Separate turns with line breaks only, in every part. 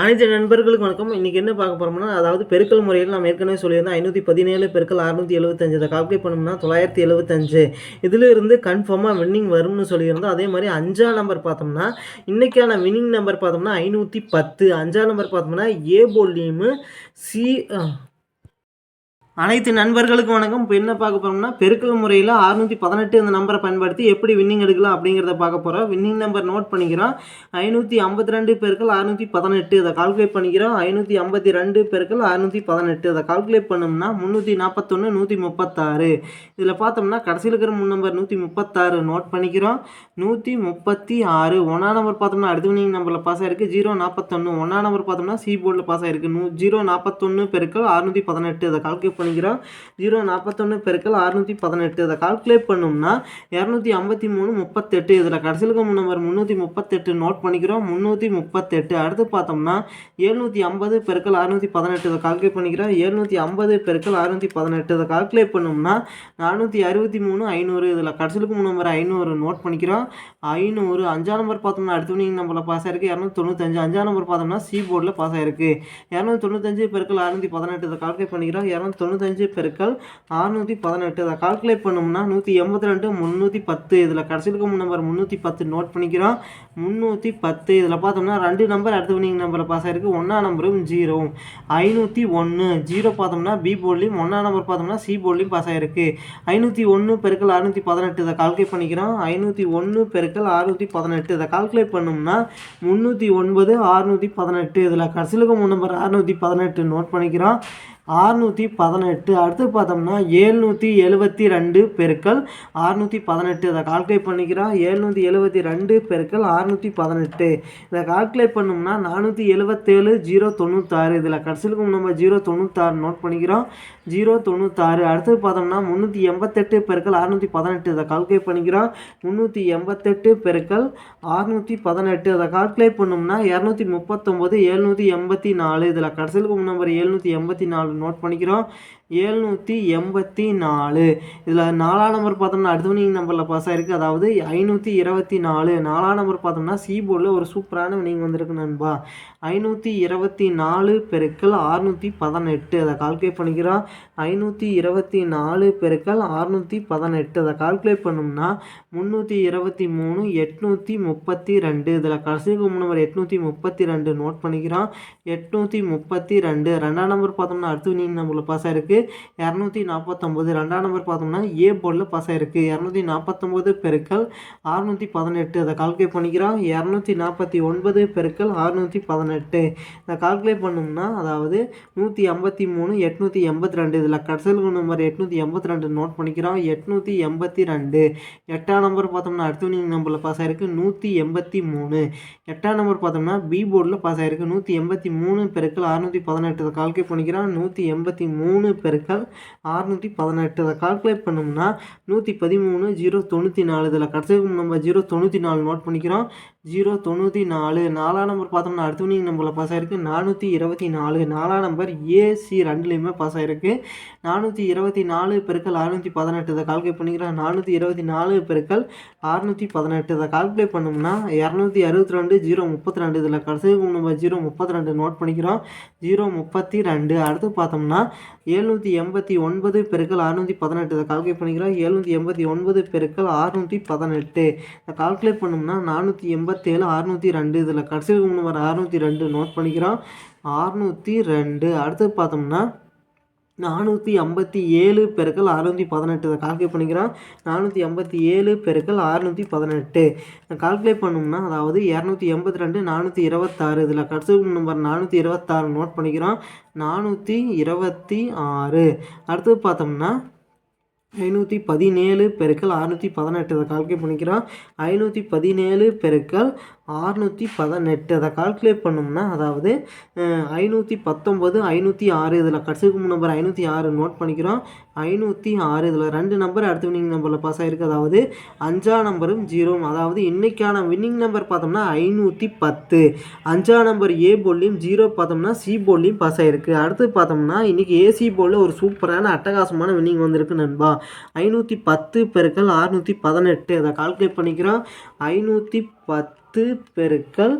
அனைத்து நண்பர்களுக்கு வணக்கம். இன்றைக்கி என்ன பார்க்க போகிறோம்னா அதாவது பெருக்கல் முறையில் நம்ம ஏற்கனவே சொல்லியிருந்தோம் ஐநூற்றி பதினேழு பெருக்கல் அறுநூற்றி எழுபத்தஞ்சு அதை கால்குலேட் பண்ணோம்னா தொள்ளாயிரத்தி எழுபத்தஞ்சு இதிலிருந்து கன்ஃபார்மாக வின்னிங் வரும்னு சொல்லியிருந்தோம். அதே மாதிரி அஞ்சாம் நம்பர் பார்த்தோம்னா இன்றைக்கான வின்னிங் நம்பர் பார்த்தோம்னா ஐநூற்றி பத்து. அஞ்சாம் நம்பர் பார்த்தோம்னா ஏ போல்லியும் சி அனைத்து நண்பர்களுக்கும் வணக்கம். இப்போ என்ன பார்க்க போகிறோம்னா பெருக்கல் முறையில் அறுநூற்றி பதினெட்டு இந்த நம்பரை பயன்படுத்தி எப்படி வின்னிங் எடுக்கலாம் அப்படிங்கிறத பார்க்க போகிறோம் வின்னிங் நம்பர் நோட் பண்ணிக்கிறோம். ஐநூற்றி ஐம்பத்தி ரெண்டு பெருக்கள் அறுநூற்றி பதினெட்டு. இதை கால்குலேட் பண்ணிக்கிறோம். ஐநூற்றி ஐம்பத்தி ரெண்டு பெருக்கள் அறுநூற்றி பதினெட்டு. இதை கால்குலேட் பண்ணோம்னா முந்நூற்றி நாற்பத்தொன்று நூற்றி முப்பத்தாறு. இதில் பார்த்தோம்னா கடைசியில் இருக்கிற முன் நம்பர் நூற்றி முப்பத்தாறு நோட் பண்ணிக்கிறோம். நூற்றி முப்பத்தி ஆறு ஒன்றா நம்பர் பார்த்தோம்னா அடுத்த வின்னிங் நம்பரில் பாஸ் ஆயிருக்கு. ஜீரோ நாற்பத்தொன்று ஒன்றா நம்பர் பார்த்தோம்னா சி போர்டில் பாஸ் ஆயிருக்கு. நூ ஜீரோ நாற்பத்தொன்று பெருக்கள் அறுநூற்றி பதினெட்டு. இதை கால்குலேட் பண்ணிக்கிறோம். ஜீரோ நாற்பத்தொன்று பெருக்கள் அறுநூற்றி பதினெட்டு. இதை கால்குலேட் பண்ணோம்னா இரநூத்தி ஐம்பத்தி மூணு முப்பத்தெட்டு. இதில் கடைசியில் நம்பர் முந்நூற்றி முப்பத்தெட்டு நோட் பண்ணிக்கிறோம். முந்நூற்றி முப்பத்தெட்டு. அடுத்து பார்த்தோம்னா எழுநூற்றி ஐம்பது பெருக்கள் அறுநூற்றி பதினெட்டு. இதை கால்குலேட் பண்ணிக்கிறோம். எழுநூற்றி ஐம்பது பெருக்கள் அறுநூற்றி பதினெட்டு. இதை கால்குலேட் பண்ணோம்னா நானூற்றி அறுபத்தி மூணு ஐநூறு. இதில் கடைசிலுக்கு நம்பர் ஐநூறு நோட் பண்ணிக்கிறோம். ஐநூறு. அஞ்சாம் நம்பர் பார்த்தோம்னா அடுத்து நீங்கள் நம்மள பாஸ் ஆயிருக்கு. இரநூத்தி தொண்ணூத்தஞ்சு. அஞ்சாம் நம்பர் பார்த்தோம்னா சி போர்டில் பாஸ் ஆயிருக்கு. இரநூத்தி தொண்ணூத்தஞ்சு பெருக்கள் அறுநூற்றி பதினெட்டு. இதை கால்குலேட் பண்ணிக்கிறோம். இரநூத்தி தொண்ணூத்தஞ்சு பெருக்கள் அறுநூற்றி பதினெட்டு. அதை கால்குலேட் பண்ணோம்னா நூற்றி எண்பத்தி ரெண்டு முந்நூற்றி பத்து. இதில் கடைசியில் நம்பர் முந்நூற்றி பத்து நோட் பண்ணிக்கிறோம். முந்நூற்றி பத்து. இதில் பார்த்தோம்னா ரெண்டு நம்பர் அடுத்த வினிங் நம்பரில் பாஸ் ஆகிருக்கு ஒன்றா நம்பரும் ஜீரோவும் ஐநூற்றி ஒன்று ஜீரோ பார்த்தோம்னா பி போர்ட்லேயும் ஒன்றா நம்பர் பார்த்தோம்னா சி போர்ட்லேயும் பாஸ் ஆகிருக்கு ஐநூற்றி ஒன்று பெருக்கள் அறுநூற்றி பதினெட்டு. இதை கால்குலேட் பண்ணிக்கிறோம். ஐநூற்றி ஒன்று பெருக்கள் அறுநூற்றி பதினெட்டு. இதை கால்குலேட் பண்ணோம்னா முந்நூற்றி ஒன்பது அறுநூற்றி பதினெட்டு. இதில் கடைசியில் நம்பர் அறுநூற்றி பதினெட்டு நோட் பண்ணிக்கிறோம். ஆறுநூற்றி பதினெட்டு. அடுத்து பார்த்தோம்னா ஏழ்நூற்றி எழுபத்தி ரெண்டு பெருக்கள் அறுநூற்றி பதினெட்டு. இதை கால்குலேட் பண்ணிக்கிறோம். ஏழ்நூற்றி எழுபத்தி ரெண்டு பெருக்கள் அறுநூற்றி பதினெட்டு. இதை கால்குலேட் பண்ணோம்னா நானூற்றி எழுபத்தேழு ஜீரோ தொண்ணூத்தாறு. இதில் கடைசியில் நம்ம ஜீரோ தொண்ணூத்தாறு நோட் பண்ணிக்கிறோம். ஜீரோ தொண்ணூத்தாறு. அடுத்து பார்த்தோம்னா முந்நூற்றி எண்பத்தெட்டு பெருக்கள் அறுநூற்றி பதினெட்டு. இதை கால்குலேட் பண்ணிக்கிறோம். முந்நூற்றி எண்பத்தெட்டு பெருக்கள் அறுநூற்றி பதினெட்டு. அதை கால்குலேட் பண்ணோம்னா இரநூத்தி முப்பத்தொம்போது எழுநூற்றி எண்பத்தி நாலு. இதில் கடைசிலுக்கும் நம்பர் எழுநூற்றி எண்பத்தி நாலு. நோட் பண்ணிக்கிறோம். ஏழ்நூற்றி எண்பத்தி நாலு. இதில் நாலாம் நம்பர் பார்த்தோம்னா அடுத்த நம்பரில் பாஸ் ஆகிருக்கு அதாவது ஐநூற்றி இருபத்தி நாலு. நாலாம் நம்பர் பார்த்தோம்னா சி போர்டில் ஒரு சூப்பரான வினிங் வந்திருக்கு நண்பா. ஐநூற்றி இருபத்தி நாலு பெருக்கள் அறுநூற்றி பதினெட்டு. அதை கால்குலேட் பண்ணிக்கிறோம். ஐநூற்றி இருபத்தி நாலு பெருக்கள் அறுநூற்றி பதினெட்டு. அதை கால்குலேட் பண்ணோம்னா முந்நூற்றி இருபத்தி மூணு எட்நூற்றி முப்பத்தி ரெண்டு. இதில் கடைசி நம்பர் எட்நூற்றி முப்பத்தி ரெண்டு நோட் பண்ணிக்கிறோம். எட்நூற்றி முப்பத்தி ரெண்டு. ரெண்டாம் நம்பர் பார்த்தோம்னா அடுத்த வினிங் நம்பரில் பாஸ் ஆகிருக்கு இரநூத்தி நாற்பத்தொம்போது. ரெண்டாம் நம்பர் பார்த்தோம்னா ஏ போர்டில் பாஸ் ஆகிருக்கு இரநூத்தி நாற்பத்தொம்போது பெருக்கள் அறுநூற்றி பதினெட்டு. அதை கால்குலேட் பண்ணிக்கிறோம். இரநூத்தி நாற்பத்தி ஒன்பது பெருக்கள் அறுநூற்றி பதினெட்டு. இதை கால்குலேட் பண்ணோம்னா அதாவது நூற்றி ஐம்பத்தி மூணு எட்நூற்றி எண்பத்தி ரெண்டு. இதில் கடைசியில் நம்பர் எட்நூற்றி எண்பத்தி ரெண்டு நோட் பண்ணிக்கிறோம். எட்நூற்றி எண்பத்தி ரெண்டு. எட்டாம் நம்பர் பார்த்தோம்னா அடுத்த நம்பரில் பாஸ் ஆகிருக்கு நூற்றி எண்பத்தி மூணு. எட்டாம் நம்பர் பார்த்தோம்னா பி போர்டில் பாஸ் ஆகிருக்கு நூற்றி எண்பத்தி மூணு பெருக்கள் அறுநூற்றி பதினெட்டு. கால்குலேட் பண்ணிக்கிறோம். நூற்றி எண்பத்தி மூணு பெருக்கல் அறுநூற்றி பதினெட்டு அதை கால்குலேட் பண்ணோம்னா நூற்றி பதிமூணு ஜீரோ தொண்ணூற்றி நாலு. இதில் கடைசி நம்ம ஜீரோ தொண்ணூற்றி நாலு நோட் பண்ணிக்கிறோம். ஜீரோ தொண்ணூற்றி நாலு. நாலாம் நம்பர் பார்த்தோம்னா அடுத்த வினிங் நம்பரில் பாஸ் ஆகிருக்கு நானூற்றி இருபத்தி நாலு. நாலாம் நம்பர் ஏசி ரெண்டுலேயுமே பாஸ் ஆகிருக்கு நானூற்றி இருபத்தி நாலு பெருக்கள் அறுநூற்றி பதினெட்டு இதை கால்குலேட் பண்ணிக்கிறோம் நானூற்றி இருபத்தி நாலு பெருக்கள் அறுநூற்றி பதினெட்டு இதை கால்குலேட் பண்ணோம்னா இரநூத்தி அறுபத்தி ரெண்டு ஜீரோ முப்பத்தி ரெண்டு இதில் கடைசி நம்பர் ஜீரோ முப்பத்தி ரெண்டு நோட் பண்ணிக்கிறோம். ஜீரோ முப்பத்தி ரெண்டு. அடுத்து பார்த்தோம்னா எழுநூற்றி எண்பத்தி ஒன்பது பெருக்கள் அறுநூற்றி பதினெட்டு இதை கால்குலேட் பண்ணிக்கிறோம். எழுநூற்றி எண்பத்தி ஒன்பது பெருக்கள் அறுநூற்றி பதினெட்டு இதை கால்குலேட் பண்ணோம்னா நானூற்றி எண்பது ஐம்பத்தேழு அறுநூற்றி ரெண்டு. இதில் கடைசி நம்பர் அறுநூற்றி ரெண்டு நோட் பண்ணிக்கிறோம் அறுநூற்றி ரெண்டு. அடுத்தது பார்த்தோம்னா நானூற்றி ஐம்பத்தி ஏழு பெருக்கள் அறுநூற்றி பதினெட்டு. இதை கால்குலேட் பண்ணிக்கிறோம் நானூற்றி ஐம்பத்தி ஏழு பெருக்கள் அறுநூற்றி பதினெட்டு கால்குலேட் பண்ணோம்னா அதாவது இரநூத்தி எண்பத்தி ரெண்டு நானூற்றி இருபத்தாறு. இதில் கடைசி நம்பர் நானூற்றி இருபத்தாறு நோட் பண்ணிக்கிறோம் நானூற்றி இருபத்தி ஆறு. அடுத்தது பார்த்தோம்னா ஐநூற்றி பதினேழு பெருக்கள் அறுநூற்றி பதினெட்டு. இதை கால்குலேட் பண்ணிக்கிறோம். ஐநூற்றி பதினேழு பெருக்கள் ஆறுநூற்றி பதினெட்டு. அதை கால்குலேட் பண்ணோம்னா அதாவது ஐநூற்றி பத்தொம்பது ஐநூற்றி ஆறு. இதில் கடைசிக்கு நம்பர் ஐநூற்றி ஆறு நோட் பண்ணிக்கிறோம். ஐநூற்றி ஆறு இதில் ரெண்டு நம்பர் அடுத்த வின்னிங் நம்பரில் பாஸ் ஆகிருக்கு அதாவது அஞ்சா நம்பரும் ஜீரோவும் அதாவது இன்றைக்கான வின்னிங் நம்பர் பார்த்தோம்னா ஐநூற்றி பத்து. அஞ்சா நம்பர் ஏ போல்லையும் ஜீரோ பார்த்தோம்னா சி போல்லையும் பாஸ் ஆகிருக்கு அடுத்து பார்த்தோம்னா இன்றைக்கி ஏசி போலில் ஒரு சூப்பரான அட்டகாசமான வின்னிங் வந்திருக்கு நண்பா. ஐநூற்றி பத்து பெருக்கள் அறுநூற்றி பதினெட்டு. அதை கால்குலேட் பண்ணிக்கிறோம். ஐநூற்றி பத்து பத்து பெருக்கல்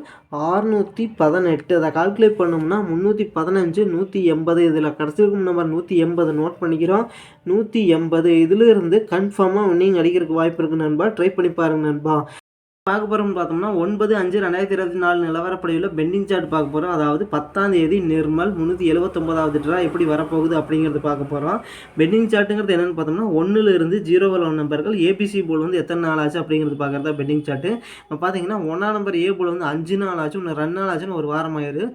ஆறுநூற்றி பதினெட்டு. அதை கால்குலேட் பண்ணோம்னா முந்நூற்றி பதினஞ்சு நூற்றி எண்பது. இதில் கிடச்சிருக்கும் நம்பர் நூற்றி எண்பது நோட் பண்ணிக்கிறோம். நூற்றி எண்பது. இதிலிருந்து கன்ஃபார்மாக நீங்கள் அடிக்கிறதுக்கு வாய்ப்பு இருக்குது நண்பா. ட்ரை பண்ணி பாருங்க நண்பா. பார்க்க போகிறோம்னு பார்த்தோம்னா ஒன்பது அஞ்சு ரெண்டாயிரத்தி இருபத்தி நாலு நிலவரப்படியில் பெண்டிங் சார்ட் பார்க்க போகிறோம் அதாவது பத்தாம் தேதி நிர்மல் முந்நூற்றி எழுபத்தொம்பதாவது ட்ரா எப்படி வரப்போகுது அப்படிங்கிறது பார்க்க போகிறோம் பெண்டிங் சார்ட்டுங்கிறது என்னென்னு பார்த்தோம்னா ஒன்றுல இருந்து ஜீரோவில் ஒன் நம்பர்கள் ஏபிசி போல் வந்து எத்தனை நாள் ஆச்சு அப்படிங்கிறது பார்க்குறதா பெண்டிங் சார்ட்டு. இப்போ பார்த்தீங்கன்னா ஒன்றாம் நம்பர் ஏ போல் வந்து அஞ்சு நாள் ஆச்சு ஒன்று ரெண்டு நாள் ஆச்சுன்னு ஒரு வாரம் ஆயிடுது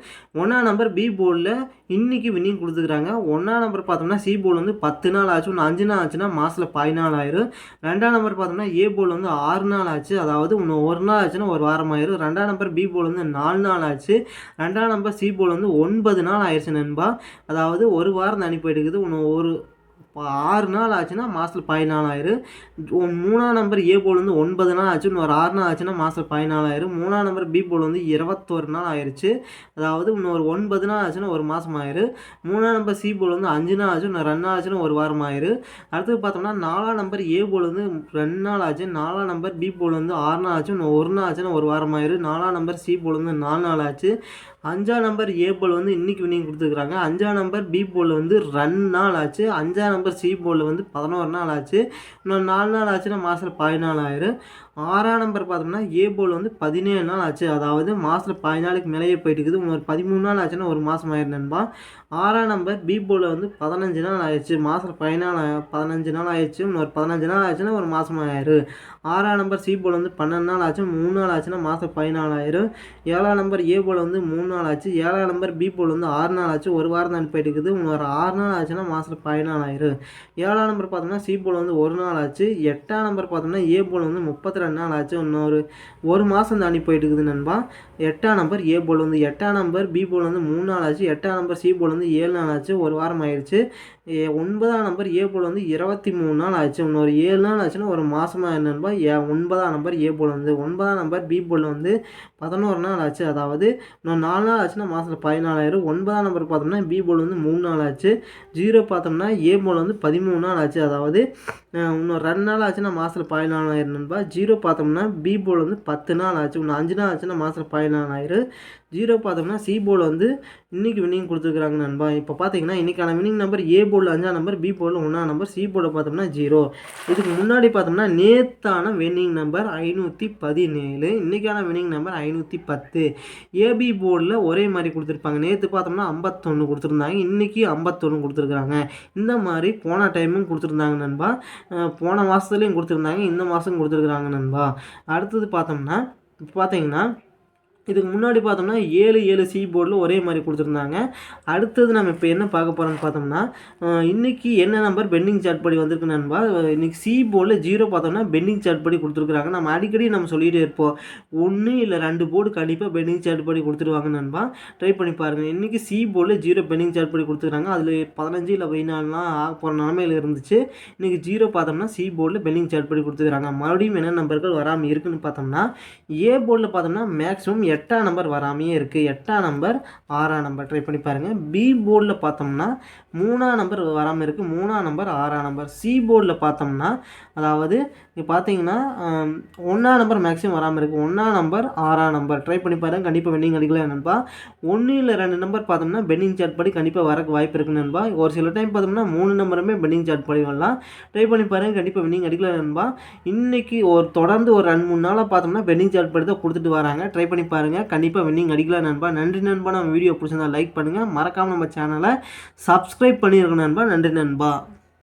ஒன்றாம் நம்பர் பி போர்டில் இன்றைக்கி வின்னிங் கொடுத்துக்கிறாங்க. ஒன்றாம் நம்பர் பார்த்தோம்னா சி போல் வந்து பத்து நாள் ஆச்சு ஒன்று அஞ்சு நாள் ஆச்சுன்னா மாதத்தில் பதினாலு ஆயிரும் ரெண்டாம் நம்பர் பார்த்தோம்னா ஏ போல் வந்து ஆறு நாள் ஆச்சு அதாவது ஒன்று ஒரு நாள் ஆச்சுன்னா ஒரு வாரம் ஆயிரும். ரெண்டாம் நம்பர் பி போல் வந்து நாலு நாள் ஆச்சு. ரெண்டாம் நம்பர் சி போல் வந்து ஒன்பது நாள் ஆயிடுச்சு நண்பா. அதாவது ஒரு வாரம் தண்ணி போயிட்டுக்குது இன்னும் ஒரு ஆறு நாள் ஆச்சுன்னா மாதத்தில் பதினாலாயிரம். மூணாம் நம்பர் ஏ போல் வந்து ஒன்பது நாள் ஆச்சு இன்னொரு ஆறு நாள் ஆச்சுன்னா மாதத்தில் பதினாலாயிரம். மூணாம் நம்பர் பி போல் வந்து இருபத்தொரு நாள் ஆயிடுச்சு அதாவது இன்னொரு ஒன்பது நாள் ஆச்சுன்னா ஒரு மாதம் ஆயிரும் மூணாம் நம்பர் சி போல் வந்து அஞ்சு நாள் ஆச்சு இன்னும் ரெண்டு நாள் ஆச்சுன்னா ஒரு வாரம் ஆயிரும் அடுத்தது பார்த்தோம்னா நாலாம் நம்பர் ஏ போல் வந்து ரெண்டு நாள் ஆச்சு நாலாம் நம்பர் பி போல் வந்து ஆறு நாள் ஆச்சு இன்னும் ஒரு நாள் ஆச்சுன்னா ஒரு வாரம் ஆயிரும் நாலாம் நம்பர் சி போல் வந்து நாலு நாள் ஆச்சு. அஞ்சாம் நம்பர் ஏ போல் வந்து இன்றைக்கி வினிங் கொடுத்துருக்குறாங்க. அஞ்சாம் நம்பர் பி போல் வந்து ரெண்டு நாள் ஆச்சு. அஞ்சாம் நம்பர் சி போல் வந்து பதினோரு நாள் ஆச்சு. இன்னும் நாலு நாள் ஆச்சுன்னா மாதத்தில் பதினாலு ஆறாம் நம்பர் பார்த்தோம்னா ஏ போல் வந்து பதினேழு நாள் ஆச்சு. அதாவது மாதத்தில் பதினாலுக்கு மேலேயே போயிட்டு இருக்குது. ஒரு பதிமூணு நாள் ஆச்சுன்னா ஒரு மாதம் ஆயிருந்தேன்பா ஆறாம் நம்பர் பி போல் வந்து பதினஞ்சு நாள் ஆயிடுச்சு. மாதத்தில் பதினாலு பதினஞ்சு நாள் ஆயிடுச்சு. ஒரு பதினஞ்சு நாள் ஆச்சுன்னா ஒரு மாதம் ஆயிரு ஆறாம் நம்பர் சி போல் வந்து பன்னெண்டு நாள் ஆச்சு. மூணு நாள் ஆச்சுன்னா மாதம் பதினாலாயிரம் ஏழாம் நம்பர் ஏ போல் வந்து மூணு நாள் ஆச்சு. ஏழாம் நம்பர் பி போல் வந்து ஆறு நாள் ஆச்சு. ஒரு வாரம் தான் போயிட்டு இருக்குது. ஒரு ஆறு நாள் ஆச்சுன்னா மாதத்தில் பதினாலாயிரம் ஏழாம் நம்பர் பார்த்தோம்னா சி போல் வந்து ஒரு நாள் ஆச்சு. எட்டாம் நம்பர் பார்த்தோம்னா ஏ போல் வந்து முப்பத்தி ரெண்டு நாள் ஆச்சு இன்னொரு ஒரு மாதம் தாண்டி போயிட்டு இருக்குது நண்பா. எட்டாம் நம்பர் ஏ போல் வந்து எட்டாம் நம்பர் பி போல் வந்து மூணு நாள் ஆச்சு எட்டாம் நம்பர் சி போல் வந்து ஏழு நாள் ஆச்சு ஒரு வாரம் ஆயிடுச்சு. ஒன்பதாம் நம்பர் ஏ போல் வந்து இருபத்தி மூணு நாள் ஆச்சு. இன்னொரு ஏழு நாள் ஆச்சுன்னா ஒரு மாதமாக என்னன்பா? ஏ ஒன்பதாம் நம்பர் ஏ போல் வந்து ஒன்பதாம் நம்பர் பி போல் வந்து பதினோரு நாள் ஆச்சு. அதாவது இன்னும் நாலு நாள் ஆச்சுன்னா மாதத்தில் பதினாலாயிரம். ஒன்பதாம் நம்பர் பார்த்தோம்னா பி போல் வந்து மூணு நாள் ஆச்சு. ஜீரோ பார்த்தோம்னா ஏ போல் வந்து பதிமூணு நாள் ஆச்சு. அதாவது இன்னும் ரெண்டு நாள் ஆச்சுன்னா மாதத்தில் பதினாலாயிரம் நண்பா? ஜீரோ பார்த்தோம்னா பி போல் வந்து பத்து நாள் ஆச்சு. இன்னும் அஞ்சு நாள் ஆச்சுன்னா மாதத்தில் பதினாலாயிரம். ஜீரோ பார்த்தோம்னா சி போர்டில் வந்து இன்றைக்கி வின்னிங் கொடுத்துருக்குறாங்க நண்பா. இப்போ பார்த்தீங்கன்னா இன்றைக்கான வின்னிங் நம்பர் ஏ போர்டில் அஞ்சாம் நம்பர் பி போர்டில் ஒன்றாம் நம்பர் சி போர்டில் பார்த்தோம்னா ஜீரோ இதுக்கு முன்னாடி பார்த்தோம்னா நேத்தான வின்னிங் நம்பர் ஐநூற்றி பதினேழு இன்றைக்கான வின்னிங் நம்பர் ஐநூற்றி பத்து. ஏபி போர்டில் ஒரே மாதிரி கொடுத்துருப்பாங்க. நேற்று பார்த்தோம்னா ஐம்பத்தொன்று கொடுத்துருந்தாங்க. இன்றைக்கி ஐம்பத்தொன்று கொடுத்துருக்குறாங்க. இந்த மாதிரி போன டைமும் கொடுத்துருந்தாங்க நண்பா. போன மாதத்துலேயும் கொடுத்துருந்தாங்க. இந்த மாதம் கொடுத்துருக்குறாங்க நண்பா. அடுத்தது பார்த்தோம்னா இப்போ பார்த்தீங்கன்னா இதுக்கு முன்னாடி பார்த்தோம்னா ஏழு ஏழு சி போர்டில் ஒரே மாதிரி கொடுத்துருந்தாங்க. அடுத்தது நம்ம இப்போ என்ன பார்க்க போகிறோம்னு பார்த்தோம்னா இன்றைக்கி என்ன நம்பர் பெண்டிங் சார்ட் படி வந்திருக்கு நண்பா? இன்றைக்கி சி போர்டில் ஜீரோ பார்த்தோம்னா பெண்டிங் சார்ட் படி கொடுத்துருக்குறாங்க. நம்ம அடிக்கடி நம்ம சொல்லிகிட்டே இருப்போம். ஒன்று இல்லை ரெண்டு போர்டு கண்டிப்பாக பெண்டிங் சார்ட் படி கொடுத்துருவாங்க நண்பா. ட்ரை பண்ணி பாருங்கள் இன்றைக்கி சி போர்டில் ஜீரோ பெண்டிங் சார்ட் படி கொடுத்துருக்காங்க. அதில் பதினஞ்சு இல்லை பதினாலுலாம் ஆக போகிற நிலமையில் இருந்துச்சு. இன்றைக்கி ஜீரோ பார்த்தோம்னா சி போர்டில் பெண்டிங் சார்ட் படி கொடுத்துருக்காங்க மறுபடியும் என்ன நம்பர்கள் வராமல் இருக்குன்னு பார்த்தோம்னா ஏ போர்டில் பார்த்தோம்னா மேக்ஸிமம் எட்டாம் நம்பர் வராமையே இருக்குது எட்டாம் நம்பர் ஆறாம் நம்பர் ட்ரை பண்ணி பாருங்கள் பி போர்டில் பார்த்தோம்னா மூணாம் நம்பர் வராமல் இருக்குது மூணாம் நம்பர் ஆறாம் நம்பர் சி போர்டில் பார்த்தோம்னா அதாவது இப்போ பார்த்தீங்கன்னா ஒன்றாம் நம்பர் மேக்ஸிமம் வராமல் இருக்குது ஒன்றாம் நம்பர் ஆறாம் நம்பர் ட்ரை பண்ணி பாருங்கள் கண்டிப்பாக வெண்ணிங் அடிக்கல நண்பா. ஒன்று இல்லை ரெண்டு நம்பர் பார்த்தோம்னா பெண்டிங் சார்ட் படி கண்டிப்பாக வரக்கு வாய்ப்பு இருக்குது நண்பா. ஒரு சில டைம் பார்த்தோம்னா மூணு நம்பருமே பெண்டிங் சார்ட் படி வரலாம். ட்ரை பண்ணி பாருங்கள் கண்டிப்பாக வின்னிங் அடிக்கல நண்பா. இன்றைக்கி ஒரு தொடர்ந்து ஒரு ரெண்டு மூணு நாளாக பார்த்தோம்னா பெண்டிங் சார்ட் படி தான் கொடுத்துட்டு வராங்க. ட்ரை பண்ணி பாருங்கள் கண்டிப்பாக வின்னிங் அடிக்கலாம் நண்பா. நன்றி நண்பா. நம்ம வீடியோ பிடிச்சிருந்தா லைக் பண்ணுங்கள் மறக்காமல் நம்ம சேனலை சப்ஸ்கிரைப் பண்ணியிருக்கோம் நண்பா. நன்றி நண்பா.